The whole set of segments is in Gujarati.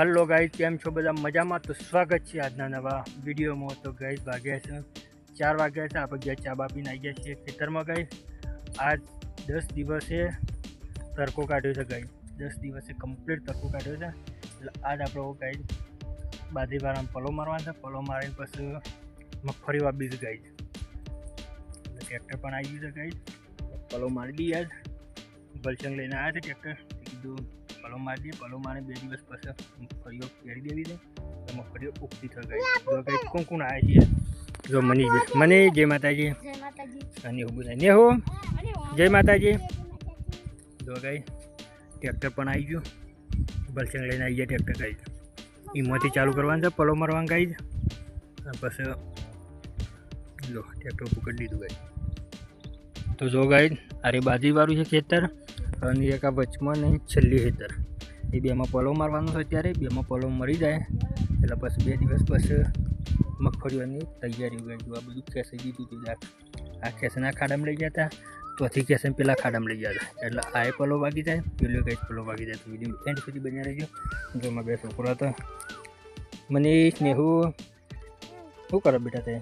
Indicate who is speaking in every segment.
Speaker 1: હલો ગાઈઝ કેમ છો બધા? મજામાં? તો સ્વાગત છે આજના નવા વિડીયોમાં. તો ગાઈઝ વાગ્યા છે ચાર વાગ્યા છે. આપણે ગયા ચા બાપીને આવી ગયા છીએ ખેતરમાં ગાઈઝ આજ દસ દિવસે તડકો કાઢ્યો છે ગાઈઝ દસ દિવસે કમ્પ્લીટ તડકો કાઢ્યો છે. એટલે આજ આપણો ગાઈઝ બાજરીવાળામાં પલો મારવાનો છે. પલો મારીને પછી મગફળી વાપી છે ગાઈઝ એટલે ટ્રેક્ટર પણ આવી ગયું છે ગાઈઝ પલો મારી દઈએ આજ. બલસંગ લઈને આવ્યા છે ટ્રેક્ટર કીધું પલો મારી દે પલો મારે બે દિવસ પછી મગફળીઓ કેરી દેવી દે તો મગફળીઓ ઉગતી થઈ ગઈ. જો કંઈ કોણ કોણ આવે છે. જો મનીષ મને જય માતાજી.
Speaker 2: જય માતાજી.
Speaker 1: અને એવું બધા નેહો. જય માતાજી. જો ગઈ ટ્રેક્ટર પણ આવી ગયું. બલસંગ લઈને આવી ગયા ટ્રેક્ટર ગઈ એમાંથી ચાલુ કરવાનું છે પલો મારવાનું ગઈ પછી લો ટ્રેક્ટર પકડી દીધું ગઈ તો જો ગાઈ આરે બાજરીવાળું છે ખેતર. અને એક આ વચમાં નહીં છેલ્લી હેતર. એ બેમાં પલો મારવાનો છે અત્યારે બેમાં પલો મરી જાય. એટલે પછી બે દિવસ પછી મગફળીઓની તૈયારી કરી આ બધું ખેંચી દીધું હતું આ ખેંચના ખાડામાં લઈ ગયા હતા. ચોથી ખેંચને પેલા ખાડામાં લઈ ગયા હતા. એટલે આ એ પલો વાગી જાય પેલો કંઈ પલો વાગી જાય. તો વીડિયો એન્ડ સુધી બન્યા રહેજો. જો મારા બે છોકરા હતા. મને નેહુ શું કરો બેટા તે?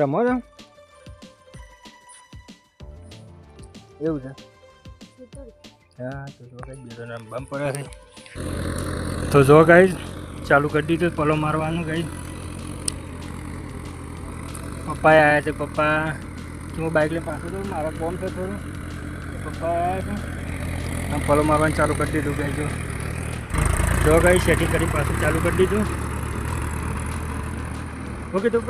Speaker 1: રમો છો? એવું છે? હા તો જો કઈ બીજો નામ બમ પડે છે. તો જો ગાઈ ચાલુ કરી દીધું પલો મારવાનું ગાઈ પપ્પા આવ્યા છે પપ્પા. હું બાઇક લઈ પાછો તો મારો કોમ છે થોડું. તો પપ્પા આવ્યા છે. આમ પલો મારવાનું ચાલુ કરી દીધું ગાઈ જો. જો ગાઈ સેટિંગ કરી પાછું ચાલુ કરી દીધું. ઓકે તો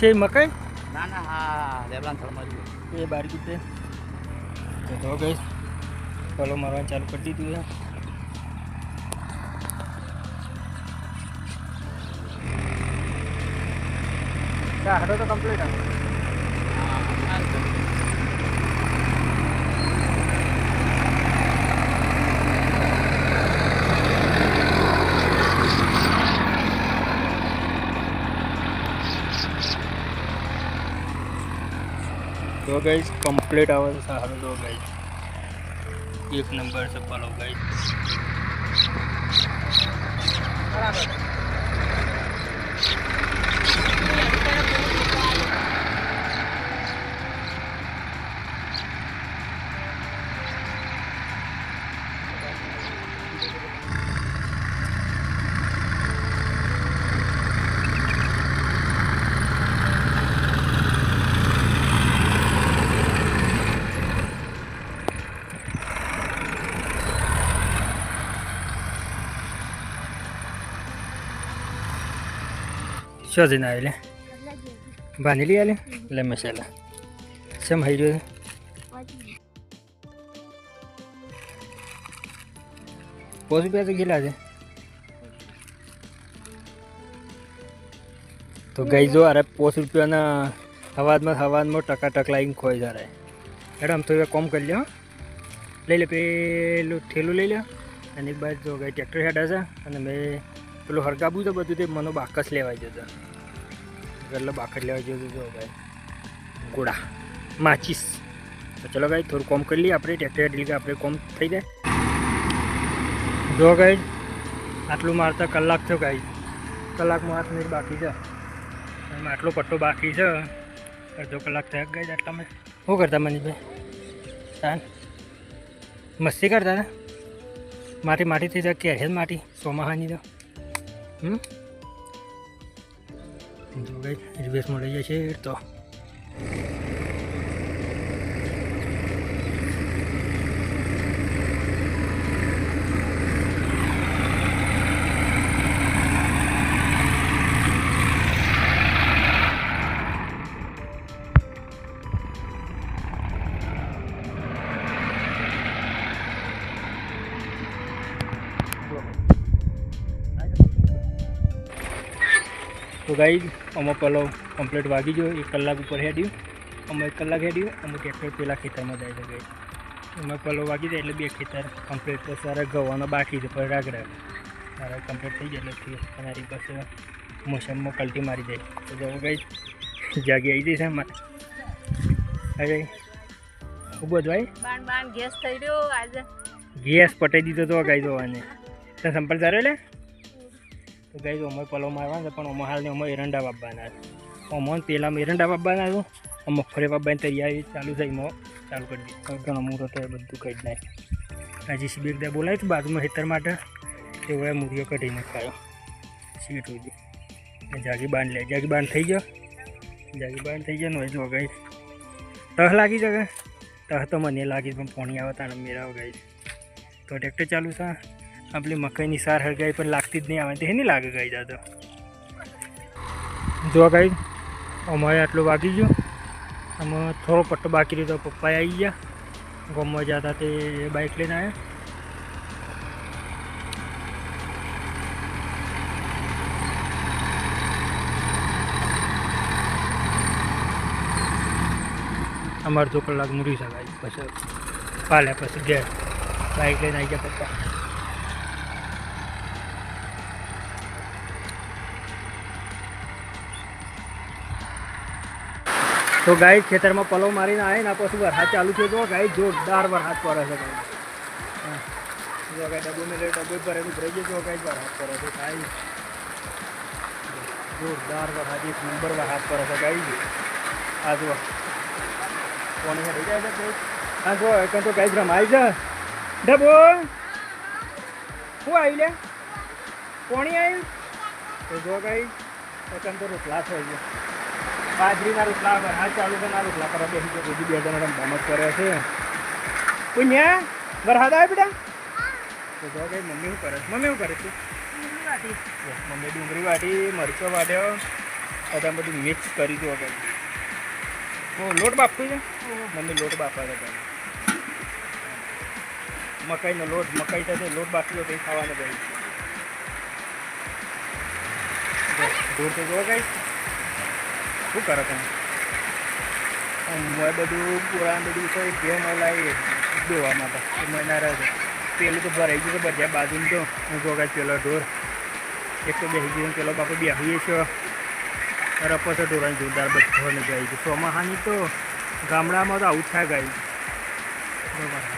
Speaker 1: છે. મકાઈ?
Speaker 3: ના ના હા લેબલાન થળમાં
Speaker 1: એ બારી કીધે તો તો ગઈ પલો મારવાનું ચાલુ કરી દીધું છે હાડો તો કમ્પ્લીટ આવે તો ગઈ કમ્પ્લીટ આવે છે સારું તો ગઈ એક નંબર છે પલો ગઈ શું જઈને આવેલે બાંધેલી આલે એટલે મસાલા શેમ હઈ રહ્યો પોસ રૂપિયા તો ગયેલા છે તો ગઈ જો અરે પોસ રૂપિયાના હવાદમાં હવાદમાં ટકા ટક લાવીને ખોઈ જાય મેડમ તો કોમ કરી લ્યો લઈ લે પેલું થેલું લઈ લ્યો અને એક બાજુ જો ગઈ ટ્રેક્ટર હેડ છે અને મેં પેલું હરગાબું તો બધું તે મને બાકસ લેવાઈ જતો. એટલે બાકસ લેવા જતો જો ભાઈ. ગોળા. માચીસ. તો ચલો ભાઈ, થોડું કોમ કરી લઈએ આપણે, ટ્રેક્ટર હેડ આપણે, કોમ થઈ જાય. જો ગઈ આટલું મારતા કલાક થયો ગાઈ કલાકમાં આઠ મિનિટ બાકી છે. એમાં આટલો પટ્ટો બાકી છે. અડધો કલાક થયા ગઈ આટલામાં શું કરતા મનીષભાઈ? તાન? મસ્તી કરતા ને માટી માટી થઈ જાય કે માટી, સોમાહાની તો. જો ગઈ રિવેશમાં લઈ જાય છે તો. તો ગાઈ અમે પેલો કમ્પ્લીટ વાગી ગયો. એક કલાક ઉપર હેડ્યું. અમે એક કલાક હેડ્યું. અમે ટ્રેક્ટર પેલા ખેતરમાં જાય છે ગઈ અમે પેલો વાગી જાય એટલે બે ખેતર કમ્પ્લીટ તો સારા ગવાનો બાકી છે પણ રાગડા. સારા કમ્પ્લીટ થઈ જાય એટલે તમારી પાસે મોસમમાં કલ્ટી મારી જાય તો જવું ગઈ જાગી આવી જઈશ એમાં. અરે ખૂબ જ ભાઈ?
Speaker 4: ગેસ થઈ રહ્યો આજે.
Speaker 1: ગેસ પટાઈ દીધો તો ગાઈ જોવાને તને સંપલ તારે લે? તો ગાઈ અમે પલો મારવાના પણ અમારે હાલને અમે એરંડા બાબાના છે. પહેલાં અમે એરંડા બાબાના છું અમે મગફળી બાબાની તૈયારી ચાલુ થઈ એમાં ચાલુ કરી દીધી ઘણો મુહૂર્ત એ બધું કહી નાખ્યું આજે શિબિર દે બોલાવી હતું, બાજુમાં હેતર માટે. તેઓએ મૂર્યો કઢીને ખાયો સીટ સુધી જાગી બાંધ લે. જાગી બાંધ થઈ ગયો. જાગી બાંધ થઈ ગયો ને જો ગઈ તહ લાગી જગે તહ તો મને લાગી, પણ પોણી આવે તાને મેળાવ ગઈ તો ટ્રેક્ટર ચાલુ છે. આપણી મકાઈની સાર હળગાઈ પણ લાગતી જ નહીં આવે તે નહીં લાગે ગઈ દાદા? જો ગઈ, અમારે આટલું વાગી ગયું. અમે થોડો પટ્ટો બાકી રહ્યો તો પપ્પા આવી ગયા. ગમવા જતા તે બાઇક લઈને આવ્યા અમારે તો કલાક મૂકી શકાય પછી પાલે પછી ઘેર. બાઇક લઈને આવી ગયા પપ્પા. તો ગાય ખેતરમાં પલો મારીને આવે ને, આ પછી વરસાદ ચાલુ થયો જો ગાય જોરદાર વરસાદ પડે છે ગાય. જો ડબ્બો મેળે ડબ્બો ભરેલું ભરાઈ ગયું, જો ગાય વરસાદ પડે છે ગાય જોરદાર વરસાદ, એક નંબર વરસાદ પડે છે ગાય આ જુઓ. કોને હેઠળ જાય છે? હા જો એકન તો ગાય રમાય છે. ડબ્બો શું આવી લે? કોણી આવ્યું તો જો ગાય એકન તો રોટલા થઈ ગયો બાજરીના રોટલા વરસાદ ચાલુ છે ના રોટલા પર ગયો બીજી બે જણા રમત કરે છે. પુણ્યા, વરસાદ આવે બેટા? તો જો કઈ મમ્મી શું કરે મમ્મી શું કરે છે? મમ્મી ડુંગળી વાટી, મરચો વાટ્યો. બધા બધું મિક્સ કરી દો હું લોટ બાપતું છે? મમ્મી લોટ બાપા છે મકાઈનો લોટ, મકાઈ થશે લોટ દો કંઈ ખાવાનું ભાઈ. દૂર તો જોવા કઈ. શું કરો તમે? હું બધું પુરાણ બધું તો ગેમ લાવી દોવા માટે. મહિના રહે છે. પેલું તો ભરાઈ ગયું છે બધા બાજુનું તો. હું કાંઈ પેલો ઢોર. એક તો બેસી ગયો પેલો બાપુ બેસીએ છે. રપો તો ઢોરાની જોરદાર બધો ને ગાય છે. ચોમાહાની તો ગામડામાં તો આવું થાય ગાય. બરાબર.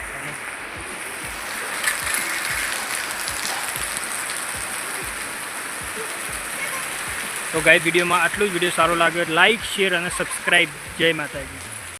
Speaker 1: તો ગાય વિડીયોમાં આટલું જ. વીડિયો સારો લાગ્યો લાઇક શેર અને સબસ્ક્રાઈબ. જય માતાજી.